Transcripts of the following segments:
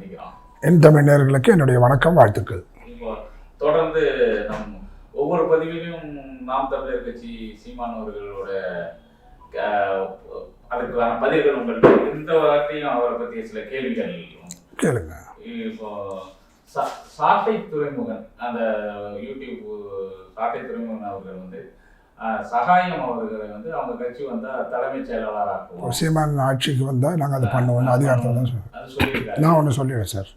சந்திக்கிறோம் என் தமிழ் நேயர்களுக்கு என்னுடைய வணக்கம் வாழ்த்துக்கள். தொடர்ந்து நம் ஒவ்வொரு பதிவிலும் நாம் தமிழர் கட்சி சீமான் அவர்களோட அதுக்கான பதில்கள் உங்கள்கிட்ட இந்த வார்த்தையும் அவரை பற்றிய சில கேள்விகள் கேளுங்க. இப்போ சாட்டை துறைமுகன் அந்த யூடியூப் சாட்டை துறைமுகன் அவர்கள் வந்து சகாயம் அவர்களை வந்து அவங்க கட்சி வந்தா தலைமைச் செயலாளராக்குவோம். சீமான் ஆட்சிக்கு வந்தால் நாங்கள் அதை பண்ணுவோம் அதிகாரத்தில் தான் சொல்லுவோம் நான் ஒன்று சொல்லிடுறேன் சார்.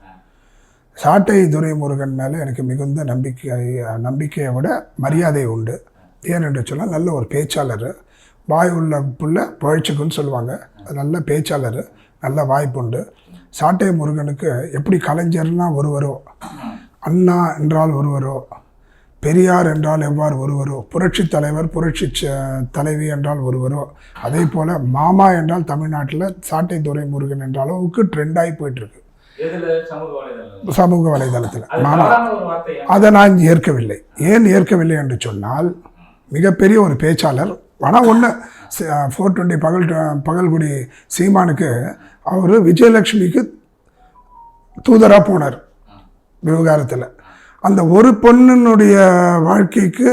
சாட்டை துரைமுருகன் மேலே எனக்கு மிகுந்த நம்பிக்கை நம்பிக்கையை விட மரியாதை உண்டு. ஏனென்று சொன்னால் நல்ல ஒரு பேச்சாளர். வாய் உள்ள புள்ள பழிச்சுக்குன்னு சொல்லுவாங்க. அது நல்ல பேச்சாளர். நல்ல வாய்ப்புண்டு சாட்டை முருகனுக்கு எப்படி கலைஞர்னா ஒருவரோ அண்ணா என்றால் ஒருவரோ பெரியார் என்றால் எவ்வாறு ஒருவரோ? புரட்சி தலைவர் புரட்சி ச- தலைவி என்றால் ஒருவரோ? அதே போல் மாமா என்றால் தமிழ்நாட்டில் சாட்டை துரைமுருகன் என்ற அளவுக்கு ட்ரெண்டாகி போயிட்டுருக்கு. சமூக வலைதளத்தில். மாமா. அதை நான் ஏற்கவில்லை. ஏன் ஏற்கவில்லை என்று சொன்னால் மிகப்பெரிய ஒரு பேச்சாளர் ஆனால் ஒன்று ஃபோர் டுவெண்ட்டி பகல் பகல்குடி சீமானுக்கு அவர் விஜயலட்சுமிக்கு தூதராக போனார். விவகாரத்தில். அந்த ஒரு பொண்ணினுடைய வாழ்க்கைக்கு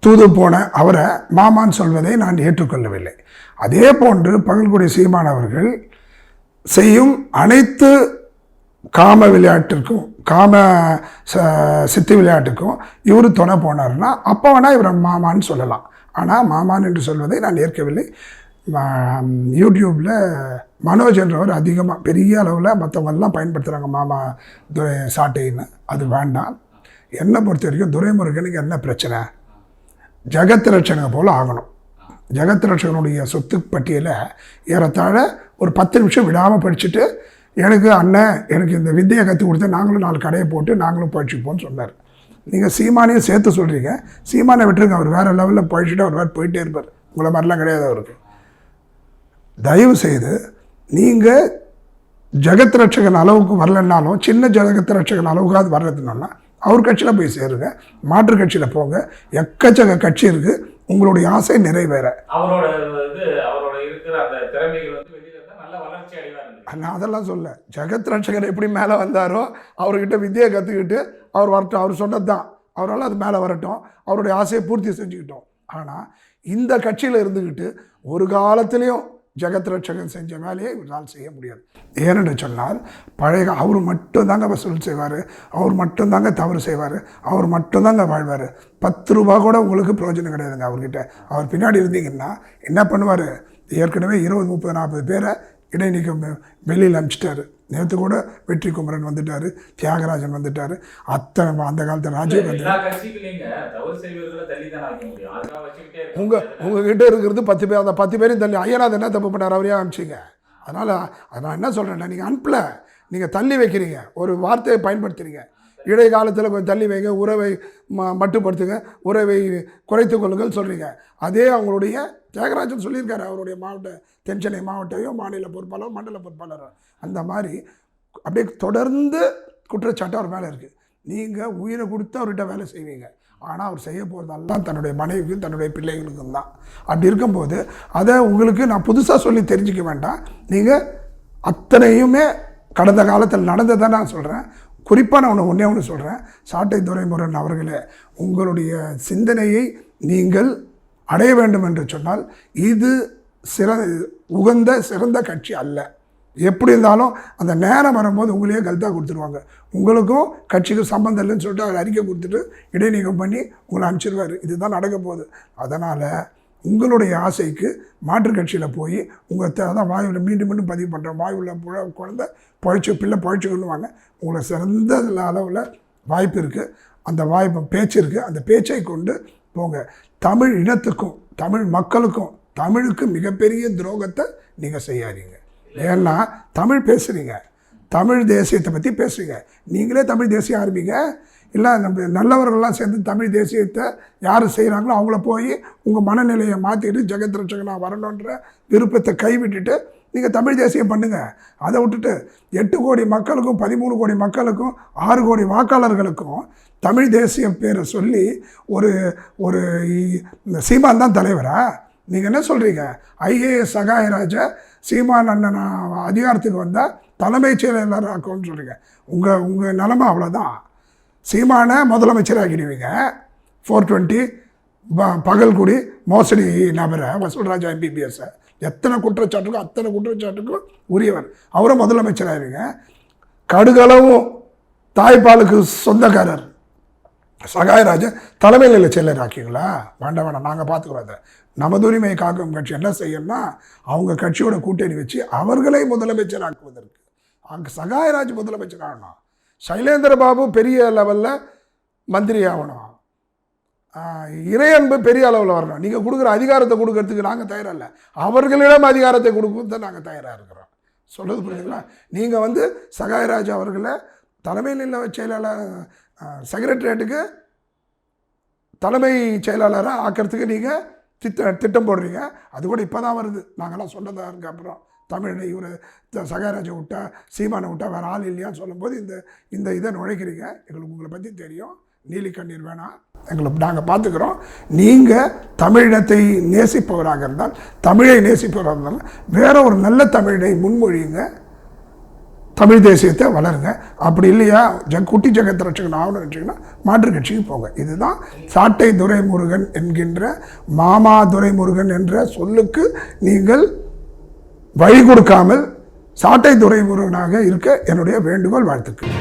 தூது போன அவரை மாமான் சொல்வதை நான் ஏற்றுக்கொள்ளவில்லை. அதே போன்று பகல்குடி சீமான் அவர்கள் செய்யும் அனைத்து காம விளையாட்டிற்கும் காம ச- சித்து விளையாட்டுக்கும் இவர் துணை போனார்னா அப்போ வேணால் இவரை மாமான்னு சொல்லலாம். ஆனால் மாமான் என்று சொல்வதை நான் ஏற்கவில்லை. யூடியூப்பில் மனோஜன்றவர் அதிகமாக பெரிய அளவில் மற்றவங்கெல்லாம் பயன்படுத்துகிறாங்க மாமா துரை சாட்டைன்னு. அது வேண்டாம். என்னை பொறுத்த வரைக்கும் துரைமுருகனுக்கு என்ன பிரச்சனை? ஜெகத் ரட்சகனை போல் ஆகணும். ஜெகத் ரட்சகனுடைய சொத்து பட்டியலை ஏறத்தாழ ஒரு பத்து நிமிஷம் விடாமல் படிச்சுட்டு எனக்கு அண்ணன் எனக்கு இந்த வித்தையை கற்றுக் கொடுத்து நாங்களும் நாலு கடையை போட்டு நாங்களும் பழிச்சுப்போம்னு சொன்னார். நீங்கள் சீமானையும் சேர்த்து சொல்கிறீங்க சீமானை விட்டுருங்க அவர் வேறு லெவலில் பழிச்சுட்டு அவர் வேறு போயிட்டே இருப்பார். உங்களை மாதிரிலாம் கிடையாது அவருக்கு. தயவு செய்து நீங்கள் ஜெகத் ரட்சகன் அளவுக்கு வரலன்னாலும் சின்ன ஜெகத் ரட்சகன் அளவுக்காவது வரலதுனா அவர் கட்சியில் போய் சேருங்க மாற்று கட்சியில் போங்க எக்கச்சக்க கட்சி இருக்குது உங்களுடைய ஆசை நிறைவேற. அவரோட இது அவரோட இருக்கிற அந்த திறமைகள் வந்து வெளியில இருந்தா நல்ல வளர்ச்சி அடைவார் நான் அதெல்லாம் சொல்ல ஜெகத் ரட்சகர் எப்படி மேலே வந்தாரோ அவர்கிட்ட வித்தியை கற்றுக்கிட்டு அவர் வரட்டும் அவர் சொன்னது தான் அவரால் அது மேலே வரட்டும் அவருடைய ஆசையை பூர்த்தி செஞ்சுக்கிட்டோம். ஆனால் இந்த கட்சியில் இருந்துக்கிட்டு ஒரு காலத்திலையும் ஜெகத் ரட்சகன் செஞ்ச வேலையை இவரால் செய்ய முடியாது. ஏனென்று சொன்னால் பழைய அவர் மட்டும்தாங்க வசூல் செய்வார் அவர் மட்டும்தாங்க தவறு செய்வார் அவர் மட்டும்தாங்க வாழ்வார். பத்து ரூபா கூட உங்களுக்கு பிரயோஜனம் கிடையாதுங்க அவர்கிட்ட. அவர் பின்னாடி இருந்தீங்கன்னா என்ன பண்ணுவார்? ஏற்கனவே இருபது முப்பது நாற்பது பேரை இடைநீக்கம் வெளியில் அனுப்பிச்சிட்டாரு. நேற்று கூட வெற்றி குமரன் வந்துட்டார் தியாகராஜன் வந்துட்டார். அத்தனை அந்த காலத்தில் ராஜீவ் உங்கள். உங்ககிட்ட இருக்கிறது பத்து பேர் அந்த பத்து பேரையும் தள்ளி. ஐயனார் என்ன தப்பு பண்ணார்? அவரையே அனுப்பிச்சிங்க. அதனால் நான் என்ன சொல்கிறேன்னா நீங்கள் அனுப்பல. நீங்கள் தள்ளி வைக்கிறீங்க. ஒரு வார்த்தையை பயன்படுத்துறீங்க. இடைக்காலத்தில் கொஞ்சம் தள்ளி வைங்க. உறவை ம மட்டுப்படுத்துங்க. உறவை குறைத்து கொள்ளுங்கள் சொல்கிறீங்க அதே அவங்களுடைய தியாகராஜன் சொல்லியிருக்காரு அவருடைய மாவட்ட தென்சென்னை மாவட்டையோ மாநில பொறுப்பாளர் மண்டல பொறுப்பாளர் அந்த மாதிரி அப்படியே தொடர்ந்து குற்றச்சாட்டு அவர் மேலே இருக்குது. நீங்கள் உயிரை கொடுத்து அவர்கிட்ட வேலை செய்வீங்க. ஆனால் அவர் செய்ய போகிறதெல்லாம் தன்னுடைய மனைவிக்கும் தன்னுடைய பிள்ளைகளுக்கும் தான். அப்படி இருக்கும்போது அதை உங்களுக்கு நான் புதுசாக சொல்லி தெரிஞ்சிக்க வேண்டாம். நீங்கள் அத்தனையுமே கடந்த காலத்தில் நடந்ததை நான் சொல்கிறேன் குறிப்பாக நான் ஒன்று ஒன்றே ஒன்று சொல்கிறேன் சாட்டை துரைமுருகன் அவர்களே உங்களுடைய சிந்தனையை நீங்கள் அடைய வேண்டும் என்று சொன்னால் இது சிற உகந்த சிறந்த கட்சி அல்ல. எப்படி இருந்தாலும் அந்த நேரம் வரும்போது உங்களையே கல்தா கொடுத்துருவாங்க. உங்களுக்கும் கட்சிக்கும் சம்மந்தம் இல்லைன்னு சொல்லிட்டு அவர் அறிக்கை கொடுத்துட்டு இடைநீக்கம் பண்ணி உங்களை அனுப்பிச்சிருவார். இதுதான் நடக்க போகுது. அதனால் உங்களுடைய ஆசைக்கு மாற்று கட்சியில் போய் உங்கள் தான் வாயுவில் மீண்டும் மீண்டும் பதிவு பண்ணுறோம் வாயுவில் புழ குழந்த பழிச்சு பிள்ளை பழிச்சுக்கொள்ளுவாங்க உங்களை சிறந்த அளவில் வாய்ப்பு இருக்குது அந்த வாய்ப்பு பேச்சு இருக்குது அந்த பேச்சை கொண்டு போங்க. தமிழ் இனத்துக்கும் தமிழ் மக்களுக்கும் தமிழுக்கு மிகப்பெரிய துரோகத்தை நீங்கள் செய்யாதீங்க. ஏன்னா தமிழ் பேசுகிறீங்க தமிழ் தேசியத்தை பற்றி பேசுகிறீங்க நீங்களே தமிழ் தேசியம் ஆரம்பிங்க. இல்லை நம்ம நல்லவர்கள்லாம் சேர்ந்து தமிழ் தேசியத்தை யார் செய்கிறாங்களோ அவங்கள போய் உங்கள் மனநிலையை மாற்றிட்டு ஜெகத் ரட்சகனாக வரணுன்ற விருப்பத்தை கைவிட்டுட்டு நீங்கள் தமிழ் தேசியம் பண்ணுங்கள் அதை விட்டுட்டு எட்டு கோடி மக்களுக்கும் பதிமூணு கோடி மக்களுக்கும் ஆறு கோடி வாக்காளர்களுக்கும் தமிழ் தேசியம் பேரை சொல்லி ஒரு ஒரு இந்த சீமான் தான் தலைவரா? நீங்கள் என்ன சொல்கிறீங்க ஐஏஎஸ் சகாயராஜா சீமான் அண்ணன் அதிகாரத்துக்கு வந்தால் தலைமைச் செயலாளர் ஆக்கும்னு சொல்கிறீங்க உங்கள் உங்கள் நிலமை அவ்வளோதான் சீமானை முதலமைச்சர் ஆக்கிடுவீங்க ஃபோர் டுவெண்ட்டி பகல்குடி மோசடி நபரை வசூல்ராஜா எம்பிபிஎஸ்ஸை எத்தனை குற்றச்சாட்டுக்கும் அத்தனை குற்றச்சாட்டுக்கும் உரியவர். அவரும் முதலமைச்சர் கடுகளவும் தாய்ப்பாலுக்கு சொந்தக்காரர். சகாயராஜன் தலைமையில் நிலை செயலர் ஆக்கிங்களா? வேண்டாம் வேண்டாம் நாங்கள் பார்த்துக்குறோம் அதை நமது உரிமையை காக்கும் கட்சி என்ன செய்யணும்னா அவங்க கட்சியோட கூட்டணி வச்சு அவர்களை முதலமைச்சர் ஆக்குவதற்கு. அங்கே சகாயராஜ் முதலமைச்சர் ஆகணும். சைலேந்திர பாபு பெரிய லெவலில் மந்திரி ஆகணும் இறையன்பு பெரிய அளவில் வரணும். நீங்கள் கொடுக்குற அதிகாரத்தை கொடுக்கறதுக்கு நாங்கள் தயாராக இல்லை அவர்களிடம் அதிகாரத்தை கொடுக்க நாங்கள் தயாராக இருக்கிறோம். சொல்கிறது புரியுதுங்களா? நீங்கள் வந்து சகாயராஜ் அவர்களை தலைமை நில செயலாளர் செக்ரட்டரியேட்டுக்கு தலைமை செயலாளராக ஆக்கிறதுக்கு நீங்கள் திட்ட திட்டம் போடுறீங்க. அது கூட இப்போ தான் வருது. நாங்களாம் சொன்னதாக இருக்க அப்புறம். தமிழ் இவர் சகாயராஜை விட்டா சீமானை விட்டா வேறு ஆள் இல்லையான்னு சொல்லும்போது இந்த இந்த இதை நுழைக்கிறீங்க. எங்களுக்கு உங்களை பற்றி தெரியும். நீலி கண்ணீர் வேணாம் எங்களை நாங்கள் பார்த்துக்குறோம். நீங்கள் தமிழினத்தை நேசிப்பவராக இருந்தால் தமிழை நேசிப்பவராக இருந்தால் வேற ஒரு நல்ல தமிழினை முன்மொழியுங்க. தமிழ் தேசியத்தை வளருங்க. அப்படி இல்லையா? ஜ குட்டி ஜகத்தை ரட்சகன் ஆகணும்னு வச்சிங்கன்னா மாற்றுக் கட்சிக்கு போங்க. இதுதான் சாட்டை துரைமுருகன் என்கின்ற மாமா துரைமுருகன் என்ற சொல்லுக்கு நீங்கள் வழி கொடுக்காமல் சாட்டை துறைமுருகனாக இருக்க என்னுடைய வேண்டுகோள் வாழ்த்துக்கள்.